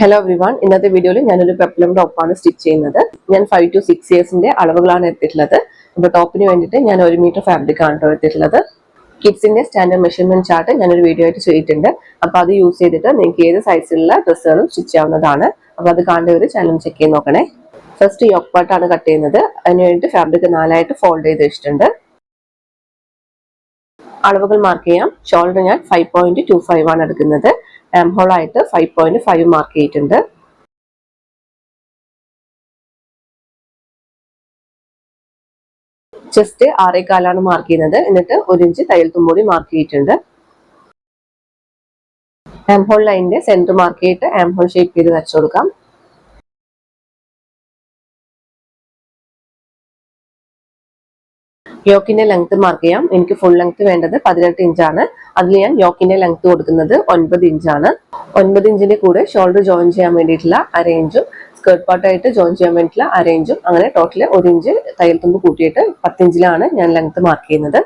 Hello everyone ഇന്നത്തെ വീഡിയോയിൽ ഞാനൊരു പെപ്ലം ടോപ്പാണ് സ്റ്റിച്ച് ചെയ്യുന്നത്. ഞാൻ ഫൈവ് ടു സിക്സ് ഇയേഴ്സിന്റെ അളവുകളാണ് എടുത്തിട്ടുള്ളത്. അപ്പോൾ ടോപ്പിന് വേണ്ടിയിട്ട് ഞാൻ ഒരു മീറ്റർ ഫാബ്രിക് ആണ് എടുത്തിട്ടുള്ളത്. കിഡ്സിന്റെ സ്റ്റാൻഡേർഡ് മെഷർമെന്റ് ചാർട്ട് ഞാനൊരു വീഡിയോ ആയിട്ട് ചെയ്തിട്ടുണ്ട്. അപ്പോൾ അത് യൂസ് ചെയ്തിട്ട് നിങ്ങൾക്ക് ഏത് സൈസിലുള്ള ഡ്രസ്സുകളും സ്റ്റിച്ച് ചെയ്യാവുന്നതാണ്. അപ്പോൾ അത് കാണേണ്ടവർ ചാനൽ ചെക്ക് ചെയ്ത് നോക്കണേ. ഫസ്റ്റ് യോക്ക് പാർട്ടാണ് കട്ട് ചെയ്യുന്നത്. അതിന് വേണ്ടിയിട്ട് ഫാബ്രിക് നാലായിട്ട് ഫോൾഡ് ചെയ്ത് വെച്ചിട്ടുണ്ട്. അളവുകൾ മാർക്ക് ചെയ്യാം. ഷോൾഡർ ഞാൻ ഫൈവ് പോയിന്റ് ടു ഫൈവ് ആണ് എടുക്കുന്നത്. ആം ഹോൾ ആയിട്ട് ഫൈവ് പോയിന്റ് ഫൈവ് മാർക്ക് ചെയ്തിട്ടുണ്ട്. ചെസ്റ്റ് ആറേക്കാലാണ് മാർക്ക് ചെയ്യുന്നത്. എന്നിട്ട് ഒരു ഇഞ്ച് തയ്യൽ തുമ്പൂടി മാർക്ക് ചെയ്തിട്ടുണ്ട്. ആം ഹോൾ ലൈനിന്റെ സെന്റർ മാർക്ക് ചെയ്തിട്ട് ആം ഹോൾ ഷേപ്പ് ചെയ്ത് വെച്ചു കൊടുക്കാം. യോക്കിന്റെ ലെങ്ത് മാർക്ക് ചെയ്യാം. എനിക്ക് ഫുൾ ലെങ്ത് വേണ്ടത് പതിനെട്ട് ഇഞ്ചാണ് അതിൽ ഞാൻ യോക്കിന്റെ ലെങ്ത് കൊടുക്കുന്നത് ഒൻപത് ഇഞ്ചാണ് ഒൻപത് ഇഞ്ചിന്റെ കൂടെ ഷോൾഡർ ജോയിൻ ചെയ്യാൻ വേണ്ടിയിട്ടുള്ള അരേഞ്ചും സ്കേർട്ട് പാർട്ടായിട്ട് ജോയിൻ ചെയ്യാൻ വേണ്ടിയിട്ടുള്ള അരേഞ്ചും അങ്ങനെ ടോട്ടൽ ഒരു ഇഞ്ച് തയ്യൽ തുമ്പ് കൂട്ടിയിട്ട് പത്തിഞ്ചിലാണ് ഞാൻ ലെങ്ത് മാർക്ക് ചെയ്യുന്നത്.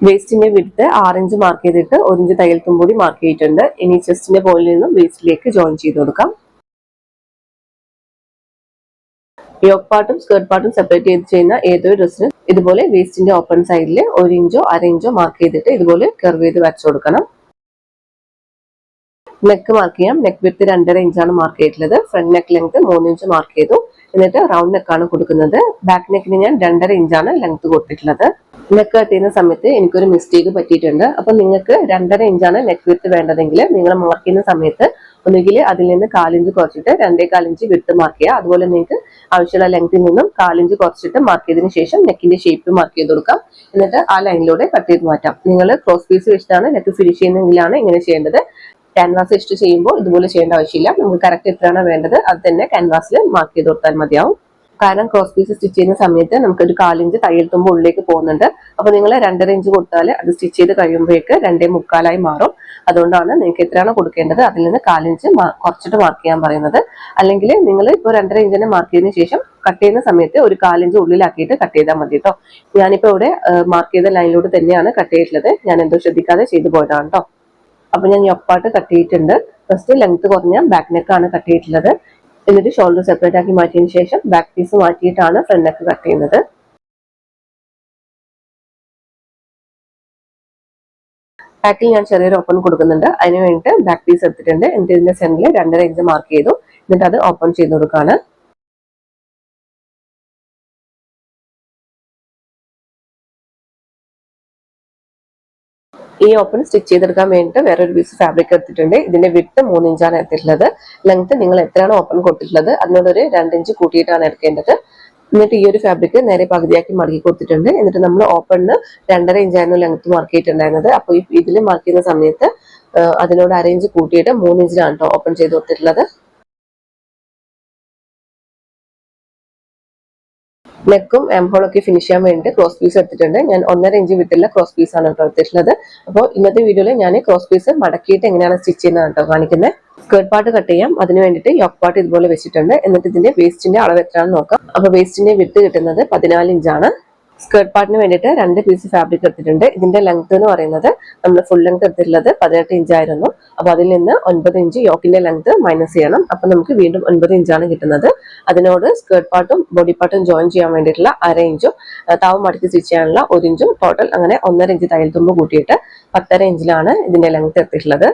വേസ്റ്റിന്റെ വിടുത്ത് ആറിഞ്ച് മാർക്ക് ചെയ്തിട്ട് ഒരു ഇഞ്ച് തയ്യൽ തുമ്പൂടി മാർക്ക് ചെയ്തിട്ടുണ്ട്. ഇനി ചെസ്റ്റിന്റെ പോലിൽ നിന്നും വേസ്റ്റിലേക്ക് ജോയിൻ ചെയ്ത് കൊടുക്കാം. യോക്ക് പാർട്ടും സ്കേർട്ട് പാർട്ടും സെപ്പറേറ്റ് ചെയ്ത് ചെയ്യുന്ന ഏതൊരു ഡ്രസ്സിനും ഇതുപോലെ വേസ്റ്റിന്റെ ഓപ്പൺ സൈഡിൽ ഒരു ഇഞ്ചോ അര ഇഞ്ചോ മാർക്ക് ചെയ്തിട്ട് ഇതുപോലെ കർവ് ചെയ്ത് വരച്ചു കൊടുക്കണം. നെക്ക് മാർക്ക് ചെയ്യാം നെക്ക് വിത്ത് രണ്ടര ഇഞ്ചാണ് മാർക്ക് ചെയ്തിട്ടുള്ളത്. ഫ്രണ്ട് നെക്ക് ലെങ്ത് മൂന്ന് ഇഞ്ച് മാർക്ക് ചെയ്തു. എന്നിട്ട് റൗണ്ട് നെക്കാണ് കൊടുക്കുന്നത്. ബാക്ക് നെക്കിന് ഞാൻ രണ്ടര ഇഞ്ചാണ് ലെങ്ത് കൊടുത്തിട്ടുള്ളത്. നെക്ക് കട്ട് ചെയ്യുന്ന സമയത്ത് എനിക്കൊരു മിസ്റ്റേക്ക് പറ്റിയിട്ടുണ്ട്. അപ്പൊ നിങ്ങൾക്ക് രണ്ടര ഇഞ്ചാണ് നെക്ക് വിത്ത് വേണ്ടതെങ്കിൽ നിങ്ങൾ മാർക്ക് ചെയ്യുന്ന സമയത്ത് ഒന്നുകിൽ അതിൽ നിന്ന് കാലിഞ്ച് കുറച്ചിട്ട് രണ്ടേ കാലിഞ്ച് വിട്ട് മാർക്ക് ചെയ്യുക. അതുപോലെ നിങ്ങൾക്ക് ആവശ്യമുള്ള ലെങ്ത്തിൽ നിന്നും കാലിഞ്ച് കുറച്ചിട്ട് മാർക്ക് ചെയ്തതിന് ശേഷം നെക്കിന്റെ ഷേപ്പ് മാർക്ക് ചെയ്ത് കൊടുക്കാം. എന്നിട്ട് ആ ലൈനിലൂടെ കട്ട് ചെയ്ത് മാറ്റാം. നിങ്ങൾ ക്രോസ് പീസ് വെച്ചിട്ടാണ് നെക്ക് ഫിനിഷ് ചെയ്യുന്നതെങ്കിലാണ് ഇങ്ങനെ ചെയ്യേണ്ടത്. ക്യാൻവാസ് വെച്ചിട്ട് ചെയ്യുമ്പോൾ ഇതുപോലെ ചെയ്യേണ്ട ആവശ്യമില്ല. നമുക്ക് കറക്റ്റ് എത്രയാണോ വേണ്ടത് അത് തന്നെ ക്യാൻവാസിൽ മാർക്ക് ചെയ്ത് കൊടുത്താൽ മതിയാവും. കാരണം ക്രോസ് പീസ് സ്റ്റിച്ച് ചെയ്യുന്ന സമയത്ത് നമുക്ക് ഒരു കാലിഞ്ച് തയ്യൽ തുമ്പ് ഉള്ളിലേക്ക് പോകുന്നുണ്ട്. അപ്പൊ നിങ്ങൾ രണ്ടര ഇഞ്ച് കൊടുത്താൽ അത് സ്റ്റിച്ച് ചെയ്ത് കഴിയുമ്പോഴേക്ക് രണ്ടേ മുക്കാലായി മാറും. അതുകൊണ്ടാണ് നിങ്ങൾക്ക് എത്രയാണോ കൊടുക്കേണ്ടത് അതിൽ നിന്ന് കാലിഞ്ച് കുറച്ചിട്ട് മാർക്ക് ചെയ്യാൻ പറയുന്നത്. അല്ലെങ്കിൽ നിങ്ങൾ ഇപ്പോൾ രണ്ടര ഇഞ്ചിനെ മാർക്ക് ചെയ്തതിനു ശേഷം കട്ട് ചെയ്യുന്ന സമയത്ത് ഒരു കാലിഞ്ച് ഉള്ളിലാക്കിയിട്ട് കട്ട് ചെയ്താൽ മതി കേട്ടോ ഞാനിപ്പോ ഇവിടെ മാർക്ക് ചെയ്ത ലൈനിലൂടെ തന്നെയാണ് കട്ട് ചെയ്തിട്ടുള്ളത്. ഞാൻ എന്തോ ശ്രദ്ധിക്കാതെ ചെയ്തു പോയതാണ് കേട്ടോ അപ്പൊ ഞാൻ യൊപ്പാട്ട് കട്ട് ചെയ്തിട്ടുണ്ട്. ഫസ്റ്റ് ലെങ്ത് കുറഞ്ഞ ബാക്ക് നെക്കാണ് കട്ട് ചെയ്തിട്ടുള്ളത്. എന്നിട്ട് ഷോൾഡർ സെപ്പറേറ്റ് ആക്കി മാറ്റിയതിന് ശേഷം ബാക്ക് പീസ് മാറ്റിയിട്ടാണ് ഫ്രണ്ട് നെക്ക് കട്ട് ചെയ്യുന്നത്. ബാക്കിൽ ഞാൻ ചെറിയൊരു ഓപ്പൺ കൊടുക്കുന്നുണ്ട്. അതിന് വേണ്ടിയിട്ട് ബാക്ക് പീസ് എടുത്തിട്ടുണ്ട്. എന്നിട്ട് ഇതിന്റെ സെന്ററിൽ രണ്ടര ഇഞ്ച് മാർക്ക് ചെയ്തു. എന്നിട്ട് അത് ഓപ്പൺ ചെയ്ത് കൊടുക്കുകയാണ്. ഈ ഓപ്പൺ സ്റ്റിച്ച് ചെയ്തെടുക്കാൻ വേണ്ടിയിട്ട് വേറൊരു പീസ് ഫാബ്രിക് എടുത്തിട്ടുണ്ട്. ഇതിന്റെ വിട്ട് മൂന്ന് ഇഞ്ചാണ് എടുത്തിട്ടുള്ളത്. ലെങ്ത് നിങ്ങൾ എത്രയാണ് ഓപ്പൺ കൊടുത്തിട്ടുള്ളത് അതിനോടൊരു രണ്ട് ഇഞ്ച് കൂട്ടിയിട്ടാണ് എടുക്കേണ്ടത്. എന്നിട്ട് ഈ ഒരു ഫാബ്രിക് നേരെ പകുതിയാക്കി മടക്കി കൊടുത്തിട്ടുണ്ട്. എന്നിട്ട് നമ്മൾ ഓപ്പണിന് രണ്ടര ഇഞ്ചായിരുന്നു ലെങ്ത് മാർക്ക് ചെയ്തിട്ടുണ്ടായിരുന്നത്. അപ്പോൾ ഇതിൽ മാർക്ക് ചെയ്യുന്ന സമയത്ത് അതിനോട് അര ഇഞ്ച് കൂട്ടിയിട്ട് മൂന്ന് ഇഞ്ചിലാണ് ഓപ്പൺ ചെയ്ത് കൊടുത്തിട്ടുള്ളത്. നെക്കും ആംഹോളൊക്കെ ഫിനിഷ് ചെയ്യാൻ വേണ്ടി ക്രോസ് പീസ് എടുത്തിട്ടുണ്ട്. ഞാൻ ഒന്നര ഇഞ്ച് വിട്ടുള്ള ക്രോസ് പീസ് ആണ് കേട്ടോ എടുത്തിട്ടുള്ളത്. അപ്പോൾ ഇന്നത്തെ വീഡിയോയിൽ ഞാൻ ക്രോസ് പീസ് മടക്കിയിട്ട് എങ്ങനെയാണ് സ്റ്റിച്ച് ചെയ്യുന്നത് കേട്ടോ കാണിക്കുന്നത് സ്കേർട്ട് പാർട്ട് കട്ട് ചെയ്യാം. അതിന് വേണ്ടിയിട്ട് യോക്ക് പാർട്ട് ഇതുപോലെ വെച്ചിട്ടുണ്ട്. എന്നിട്ട് ഇതിന്റെ വേസ്റ്റിന്റെ അളവ് എത്രയാണെന്ന് നോക്കാം. അപ്പോൾ വേസ്റ്റിന്റെ വിട്ട് കിട്ടുന്നത് പതിനാല് ഇഞ്ചാണ് സ്കേർട്ട് പാർട്ടിന് വേണ്ടിയിട്ട് രണ്ട് പീസ് ഫാബ്രിക് എടുത്തിട്ടുണ്ട്. ഇതിന്റെ ലെങ്ത് എന്ന് പറയുന്നത് നമ്മൾ ഫുൾ ലെങ്ത് എടുത്തിട്ടുള്ളത് പതിനെട്ട് ഇഞ്ച് ആയിരുന്നു. അപ്പൊ അതിൽ നിന്ന് ഒൻപത് ഇഞ്ച് യോക്കിന്റെ ലെങ്ത് മൈനസ് ചെയ്യണം. അപ്പൊ നമുക്ക് വീണ്ടും ഒൻപത് ഇഞ്ചാണ് കിട്ടുന്നത്. അതിനോട് സ്കേർട്ട് പാർട്ടും ബോഡി പാർട്ടും ജോയിൻ ചെയ്യാൻ വേണ്ടിയിട്ടുള്ള അര ഇഞ്ചും താവ് മടക്കി സ്റ്റിച്ച് ചെയ്യാനുള്ള ഒരു ഇഞ്ചും ടോട്ടൽ അങ്ങനെ ഒന്നര ഇഞ്ച് തയ്യൽ തുമ്പ് കൂട്ടിയിട്ട് പത്തര ഇഞ്ചിലാണ് ഇതിന്റെ ലെങ്ത് എത്തിയിട്ടുള്ളത്.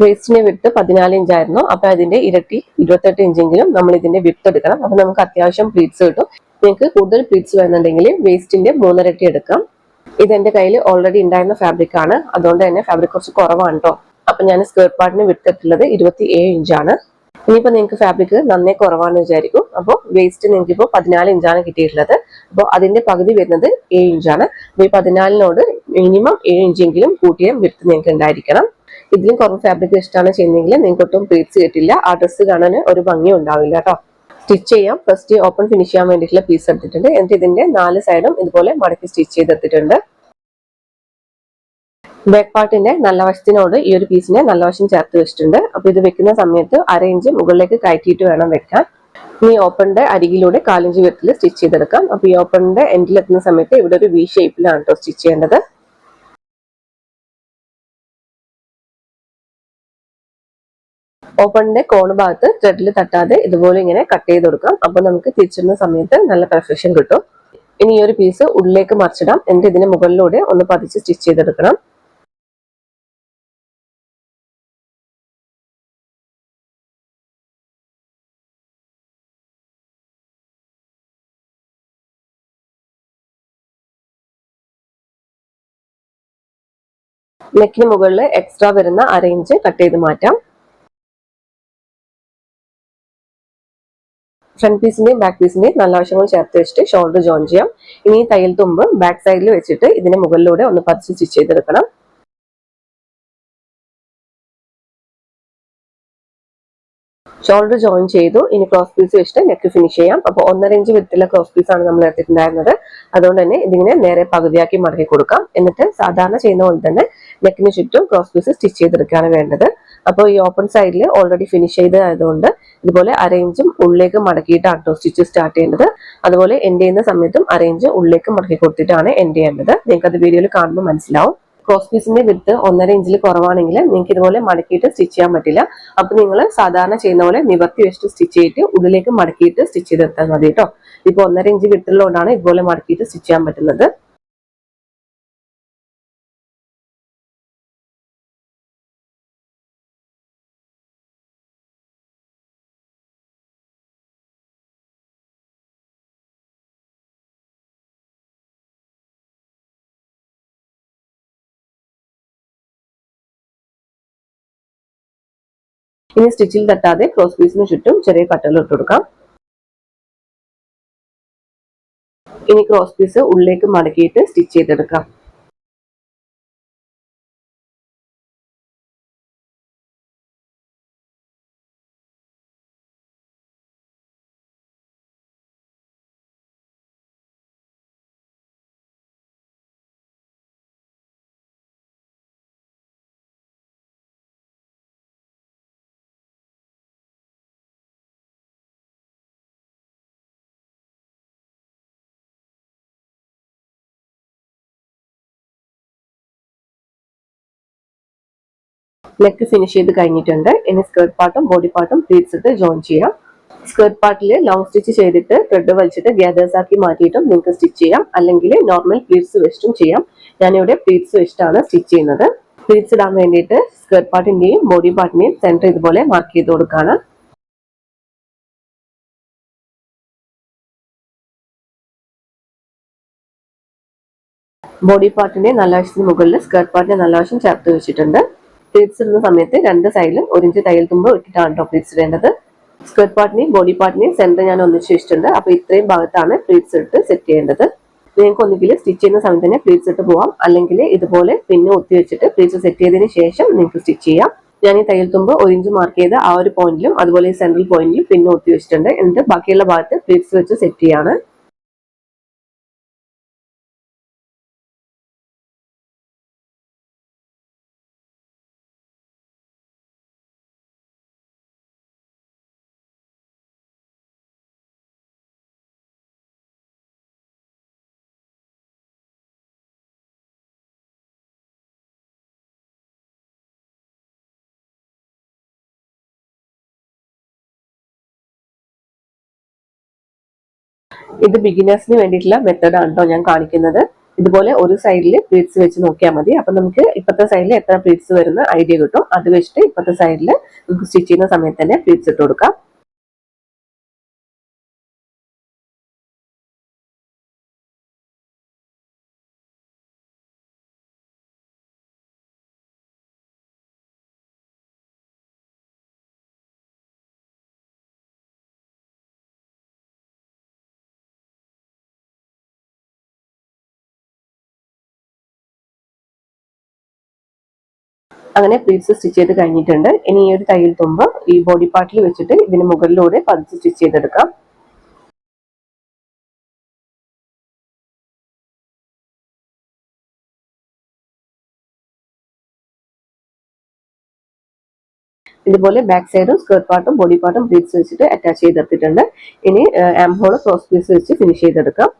വേസ്റ്റിന്റെ വിട്ട് പതിനാല് ഇഞ്ചായിരുന്നു അപ്പൊ അതിന്റെ ഇരട്ടി ഇരുപത്തെട്ട് ഇഞ്ചെങ്കിലും നമ്മൾ ഇതിന്റെ വിട്ട് എടുക്കണം. അപ്പൊ നമുക്ക് അത്യാവശ്യം പ്ലീറ്റ്സ് കിട്ടും. നിങ്ങൾക്ക് കൂടുതൽ പ്ലീറ്റ്സ് വേണമെന്നുണ്ടെങ്കിൽ വേസ്റ്റിന്റെ മൂന്നരട്ടി എടുക്കാം. ഇത് എന്റെ കയ്യിൽ ഓൾറെഡി ഉണ്ടായിരുന്ന ഫാബ്രിക് ആണ്. അതുകൊണ്ട് തന്നെ ഫാബ്രിക് കുറച്ച് കുറവാണ് കേട്ടോ അപ്പൊ ഞാൻ സ്കേർട്ട് പാർട്ടിന് വിട്ടിട്ടുള്ളത് ഇരുപത്തി ഏഴ് ഇഞ്ചാണ് ഇനിയിപ്പോ നിങ്ങൾക്ക് ഫാബ്രിക് നന്നേ കുറവാണെന്ന് വിചാരിക്കും. അപ്പോൾ വേസ്റ്റ് നിങ്ങൾക്ക് ഇപ്പോൾ പതിനാല് ഇഞ്ചാണ് കിട്ടിയിട്ടുള്ളത്. അപ്പോൾ അതിന്റെ പകുതി വരുന്നത് ഏഴ് ഇഞ്ചാണ് അപ്പോൾ ഈ പതിനാലിനോട് മിനിമം ഏഴ് ഇഞ്ചെങ്കിലും കൂട്ടിയ വിട്ട് നിങ്ങൾക്ക് ഉണ്ടായിരിക്കണം. ഇതിലും കുറവ് ഫാബ്രിക് ഇഷ്ടമാണ് ചെയ്യുന്നതെങ്കിൽ നിങ്ങൾക്ക് ഒട്ടും പ്ലീറ്റ്സ് കിട്ടില്ല. ആ ഡ്രസ്സ് കാണാൻ ഒരു ഭംഗി ഉണ്ടാവില്ല കേട്ടോ സ്റ്റിച്ച് ചെയ്യാം. ഫസ്റ്റ് ഓപ്പൺ ഫിനിഷ് ചെയ്യാൻ വേണ്ടിയിട്ടുള്ള പീസ് എടുത്തിട്ടുണ്ട്. എന്നിട്ട് ഇതിന്റെ നാല് സൈഡും ഇതുപോലെ മടക്കി സ്റ്റിച്ച് ചെയ്തെടുത്തിട്ടുണ്ട്. ബാക്ക് പാർട്ടിന്റെ നല്ല വശത്തിനോട് ഈ ഒരു പീസിനെ നല്ല വശം ചേർത്ത് വെച്ചിട്ടുണ്ട്. അപ്പൊ ഇത് വെക്കുന്ന സമയത്ത് അര ഇഞ്ച് മുകളിലേക്ക് കയറ്റിയിട്ട് വേണം വെക്കാൻ. ഈ ഓപ്പണിന്റെ അരികിലൂടെ കാലിഞ്ച് വീട്ടിൽ സ്റ്റിച്ച് ചെയ്തെടുക്കാം. അപ്പൊ ഈ ഓപ്പണിന്റെ എൻഡിലെത്തുന്ന സമയത്ത് ഇവിടെ ഒരു വി ഷേപ്പിലാണ് കേട്ടോ സ്റ്റിച്ച് ചെയ്യേണ്ടത്. ഓപ്പണിന്റെ കോണ് ഭാഗത്ത് ത്രെഡിൽ തട്ടാതെ ഇതുപോലെ ഇങ്ങനെ കട്ട് ചെയ്ത് കൊടുക്കാം. അപ്പൊ നമുക്ക് തിരിച്ചിടുന്ന സമയത്ത് നല്ല പെർഫെക്ഷൻ കിട്ടും. ഇനി ഈ ഒരു പീസ് ഉള്ളിലേക്ക് മറിച്ചിടാം. എന്നിട്ട് ഇതിന് മുകളിലൂടെ ഒന്ന് പതിച്ച് സ്റ്റിച്ച് ചെയ്തെടുക്കണം. നെക്കിന് മുകളിൽ എക്സ്ട്രാ വരുന്ന അരയിഞ്ച് കട്ട് ചെയ്ത് മാറ്റാം. ഫ്രണ്ട് പീസിന്റെയും ബാക്ക് പീസിന്റെയും നല്ല വശങ്ങൾ ചേർത്ത് വെച്ചിട്ട് ഷോൾഡർ ജോയിൻ ചെയ്യാം. ഇനി തയ്യൽ തുമ്പ് ബാക്ക് സൈഡിൽ വെച്ചിട്ട് ഇതിന് മുകളിലൂടെ ഒന്ന് പതിച്ച് സ്റ്റിച്ച് ചെയ്തെടുക്കണം. ഷോൾഡർ ജോയിൻ ചെയ്തു. ഇനി ക്രോസ് പീസ് വെച്ചിട്ട് നെക്ക് ഫിനിഷ് ചെയ്യാം. അപ്പോൾ ഒന്നര ഇഞ്ച് വിത്തിലെ ക്രോസ് പീസ് ആണ് നമ്മൾ എടുത്തിട്ടുണ്ടായിരുന്നത്. അതുകൊണ്ട് തന്നെ ഇതിങ്ങനെ നേരെ പകുതിയാക്കി മടക്കി കൊടുക്കാം. എന്നിട്ട് സാധാരണ ചെയ്യുന്ന പോലെ തന്നെ നെക്കിന് ചുറ്റും ക്രോസ് പീസ് സ്റ്റിച്ച് ചെയ്തെടുക്കുകയാണ് വേണ്ടത്. അപ്പോൾ ഈ ഓപ്പൺ സൈഡിൽ ഓൾറെഡി ഫിനിഷ് ചെയ്തതായതുകൊണ്ട് ഇതുപോലെ അരയിഞ്ചും ഉള്ളിലേക്ക് മടക്കിയിട്ട് കേട്ടോ സ്റ്റിച്ച് സ്റ്റാർട്ട് ചെയ്യേണ്ടത്. അതുപോലെ എൻഡ് ചെയ്യുന്ന സമയത്തും അരയിഞ്ച് ഉള്ളിലേക്ക് മടക്കി കൊടുത്തിട്ടാണ് എൻഡ് ചെയ്യേണ്ടത്. നിങ്ങൾക്ക് അത് വീഡിയോയിൽ കാണുമ്പോൾ മനസ്സിലാവും. ക്രോസ് പീസിന്റെ വിത്ത് ഒന്നര ഇഞ്ചിൽ കുറവാണെങ്കിൽ നിങ്ങൾക്ക് ഇതുപോലെ മടക്കിയിട്ട് സ്റ്റിച്ച് ചെയ്യാൻ പറ്റില്ല. അപ്പൊ നിങ്ങൾ സാധാരണ ചെയ്യുന്ന പോലെ നിവർത്തി വെച്ചിട്ട് സ്റ്റിച്ച് ചെയ്തിട്ട് ഉള്ളിലേക്ക് മടക്കിയിട്ട് സ്റ്റിച്ച് ചെയ്തെടുത്താൽ മതി കേട്ടോ ഇപ്പൊ ഒന്നര ഇഞ്ച് വിട്ടുള്ളതുകൊണ്ടാണ് ഇതുപോലെ മടക്കിയിട്ട് സ്റ്റിച്ച് ചെയ്യാൻ പറ്റുന്നത്. ഇനി സ്റ്റിച്ചിൽ തട്ടാതെ ക്രോസ് പീസിന് ചുറ്റും ചെറിയ കട്ടൽ ഇട്ട് കൊടുക്കാം. ഇനി ക്രോസ് പീസ് ഉള്ളിലേക്ക് മടക്കിയിട്ട് സ്റ്റിച്ച് ചെയ്തെടുക്കാം. നെക്ക് ഫിനിഷ് ചെയ്ത് കഴിഞ്ഞിട്ടുണ്ട്. ഇനി സ്കേർട്ട് പാർട്ടും ബോഡി പാർട്ടും പ്ലീറ്റ്സ് ഇട്ട് ജോയിൻ ചെയ്യാം. സ്കേർട്ട് പാർട്ടിൽ ലോങ് സ്റ്റിച്ച് ചെയ്തിട്ട് ത്രെഡ് വലിച്ചിട്ട് ഗ്യാദേഴ്സ് ആക്കി മാറ്റിയിട്ടും നിങ്ങൾക്ക് സ്റ്റിച്ച് ചെയ്യാം. അല്ലെങ്കിൽ നോർമൽ പ്ലീറ്റ്സ് വെച്ചിട്ടും ചെയ്യാം. ഞാനിവിടെ പ്ലീറ്റ്സ് വെച്ചിട്ടാണ് സ്റ്റിച്ച് ചെയ്യുന്നത്. പ്ലീറ്റ്സ് ഇടാൻ വേണ്ടിയിട്ട് സ്കേർട്ട് പാർട്ടിന്റെയും ബോഡി പാർട്ടിന്റെയും സെന്റർ ഇതുപോലെ മാർക്ക് ചെയ്ത് കൊടുക്കുകയാണ് ബോഡി പാർട്ടിന്റെ നല്ല വശത്തിന് മുകളിൽ സ്കേർട്ട് പാർട്ടിന്റെ നല്ല വശം ചേർത്ത് വെച്ചിട്ടുണ്ട്. പ്ലീറ്റ്സ് ഇടുന്ന സമയത്ത് രണ്ട് സൈഡിലും ഒരു ഇഞ്ച് തയ്യൽ തുമ്പ് ഇട്ടിട്ടാണ് കേട്ടോ പ്ലീറ്റ്സ് ഇടേണ്ടത് സ്ക്വയർ പാർട്ടിനെയും ബോഡി പാർട്ടിനെയും സെന്റർ ഞാൻ ഒന്നിച്ച് വെച്ചിട്ടുണ്ട്. അപ്പോൾ ഇത്രയും ഭാഗത്താണ് പ്ലീറ്റ്സ് ഇട്ട് സെറ്റ് ചെയ്യേണ്ടത്. നിങ്ങൾക്ക് ഒന്നുകിൽ സ്റ്റിച്ച് ചെയ്യുന്ന സമയത്ത് തന്നെ പ്ലീറ്റ്സ് ഇട്ട് പോവാം. അല്ലെങ്കിൽ ഇതുപോലെ പിന്നെ ഒത്തി വെച്ചിട്ട് പ്ലീറ്റ്സ് സെറ്റ് ചെയ്തതിന് ശേഷം നിങ്ങൾക്ക് സ്റ്റിച്ച് ചെയ്യാം. ഞാൻ ഈ തയ്യൽ തുമ്പ് ഒരു ഇഞ്ച് മാർക്ക് ചെയ്ത് ആ ഒരു പോയിന്റിലും അതുപോലെ സെൻട്രൽ പോയിന്റിലും പിന്നെ ഒത്തി വെച്ചിട്ടുണ്ട്. എന്നിട്ട് ബാക്കിയുള്ള ഭാഗത്ത് പ്ലീറ്റ്സ് വെച്ച് സെറ്റ് ചെയ്യാണ്. ഇത് ബിഗിനേഴ്സിന് വേണ്ടിയിട്ടുള്ള മെത്തേഡ് ആണ് കേട്ടോ ഞാൻ കാണിക്കുന്നത്. ഇതുപോലെ ഒരു സൈഡിൽ പ്ലീറ്റ്സ് വെച്ച് നോക്കിയാൽ മതി. അപ്പം നമുക്ക് ഇപ്പോഴത്തെ സൈഡിൽ എത്ര പ്ലീറ്റ്സ് വരുന്ന ഐഡിയ കിട്ടും. അത് വെച്ചിട്ട് ഇപ്പോഴത്തെ സൈഡിൽ നമുക്ക് സ്റ്റിച്ച് ചെയ്യുന്ന സമയത്ത് തന്നെ പ്ലീറ്റ്സ് ഇട്ട് കൊടുക്കാം. അങ്ങനെ പ്ലീറ്റ്സ് സ്റ്റിച്ച് ചെയ്ത് കഴിഞ്ഞിട്ടുണ്ട്. ഇനി ഈ ഒരു തയ്യൽ തുമ്പ് ഈ ബോഡി പാർട്ടിൽ വെച്ചിട്ട് ഇതിന് മുകളിലൂടെ പതിച്ച് സ്റ്റിച്ച് ചെയ്തെടുക്കാം. ഇതുപോലെ ബാക്ക് സൈഡും സ്കേർട്ട് പാർട്ടും ബോഡി പാർട്ടും പ്ലീറ്റ്സ് വെച്ചിട്ട് അറ്റാച്ച് ചെയ്തെടുത്തിട്ടുണ്ട്. ഇനി ആം ഹോൾ ക്രോസ് പീസ് വെച്ച് ഫിനിഷ് ചെയ്തെടുക്കാം.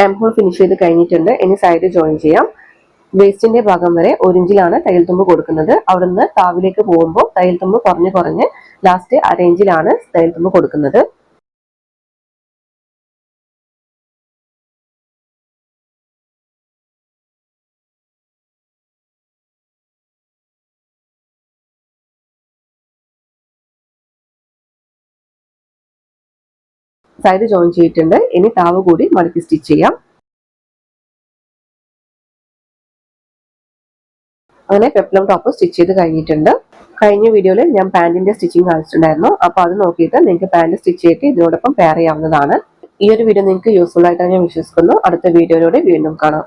ആം ഹോൾ ഫിനിഷ് ചെയ്ത് കഴിഞ്ഞിട്ടുണ്ട്. ഇനി സൈഡ് ജോയിൻ ചെയ്യാം. വേസ്റ്റിന്റെ ഭാഗം വരെ ഒരിഞ്ചിലാണ് തയ്യൽ തുമ്പ് കൊടുക്കുന്നത്. അവിടുന്ന് താവിലേക്ക് പോകുമ്പോൾ തയ്യൽ തുമ്പ് കുറഞ്ഞ് കുറഞ്ഞ് ലാസ്റ്റ് അരയിഞ്ചിലാണ് തയ്യൽ തുമ്പ് കൊടുക്കുന്നത്. സൈഡ് ജോയിൻ ചെയ്തിട്ടുണ്ട്. ഇനി താവ് കൂടി മടക്കി സ്റ്റിച്ച് ചെയ്യാം. അങ്ങനെ പെപ്ലം ടോപ്പ് സ്റ്റിച്ച് ചെയ്ത് കഴിഞ്ഞിട്ടുണ്ട്. കഴിഞ്ഞ വീഡിയോയിൽ ഞാൻ പാന്റിന്റെ സ്റ്റിച്ചിങ് കാണിച്ചിട്ടുണ്ടായിരുന്നു. അപ്പോൾ അത് നോക്കിയിട്ട് നിങ്ങൾക്ക് പാന്റ് സ്റ്റിച്ച് ചെയ്തിട്ട് ഇതിനോടൊപ്പം പെയർ ചെയ്യാവുന്നതാണ്. ഈ ഒരു വീഡിയോ നിങ്ങൾക്ക് യൂസ്ഫുൾ ആയിട്ടാണ് ഞാൻ വിശ്വസിക്കുന്നു. അടുത്ത വീഡിയോയിലൂടെ വീണ്ടും കാണാം.